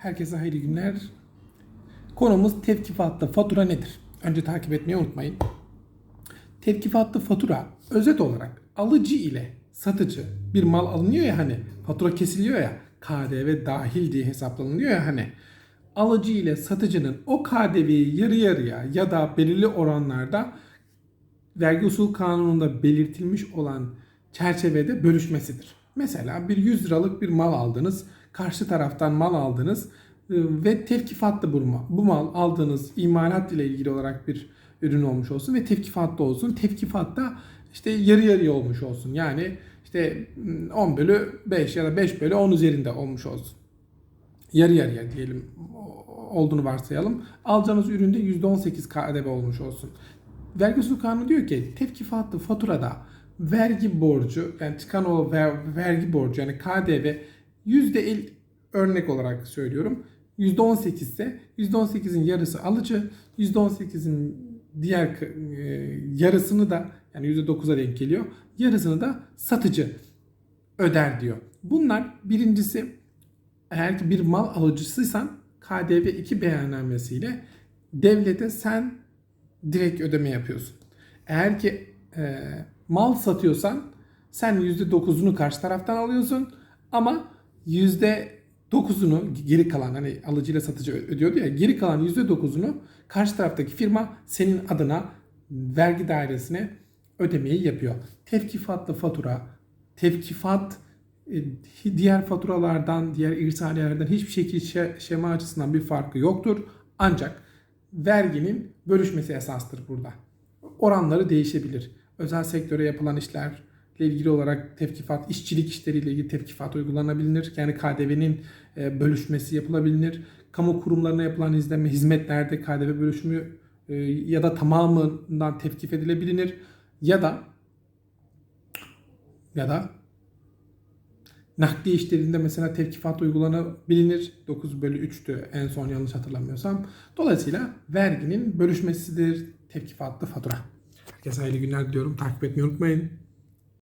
Herkese hayırlı günler. Konumuz tevkifatlı fatura nedir? Önce takip etmeyi unutmayın. Tevkifatlı fatura özet olarak alıcı ile satıcı bir mal alınıyor ya hani fatura kesiliyor ya KDV dahil diye hesaplanıyor ya hani alıcı ile satıcının o KDV'yi yarı yarıya ya da belirli oranlarda vergi usul kanununda belirtilmiş olan çerçevede bölüşmesidir. Mesela bir 100 liralık bir mal aldınız, karşı taraftan mal aldınız e, ve tevkifatlı bu mal. Bu mal aldığınız imalat ile ilgili olarak bir ürün olmuş olsun ve tevkifatlı olsun. Tevkifatta işte yarı yarıya olmuş olsun. Yani işte 10 bölü 5 ya da 5 bölü 10 üzerinde olmuş olsun yarı yarıya diyelim olduğunu varsayalım. Alacağınız üründe %18 KDV olmuş olsun. Vergi usulü kanunu diyor ki tevkifatlı faturada vergi borcu yani o ver- vergi borcu yani KDV %50 örnek olarak söylüyorum. %18 ise %18'in yarısı alıcı, %18'in diğer e, yarısını da yani %9'a denk geliyor. Yarısını da satıcı öder diyor. Bunlar birincisi eğer ki bir mal alıcısıysan KDV 2 beyannamesiyle devlete sen direkt ödeme yapıyorsun. Eğer ki e, mal satıyorsan sen %9'unu karşı taraftan alıyorsun ama %9'unu geri kalan hani alıcıyla satıcı ödüyordu ya geri kalan %9'unu karşı taraftaki firma senin adına vergi dairesine ödemeyi yapıyor. Tevkifatlı fatura, tevkifat e, diğer faturalardan, diğer irsaliyelerden hiçbir şekilde şe- şema açısından bir farkı yoktur. Ancak verginin bölüşmesi esastır burada. Oranları değişebilir. Özel sektöre yapılan işlerle ilgili olarak tevkifat, işçilik işleriyle ilgili tevkifat uygulanabilir. Yani KDV'nin e, bölüşmesi yapılabilir. Kamu kurumlarına yapılan izleme, hizmetlerde KDV bölüşümü e, ya da tamamından tevkif edilebilir. Ya da ya da Nakliye işlerinde mesela tevkifat uygulanabilir. 9 bölü 3'tü en son yanlış hatırlamıyorsam. Dolayısıyla verginin bölüşmesidir tevkifatlı fatura. Herkese hayırlı günler diliyorum. Takip etmeyi unutmayın.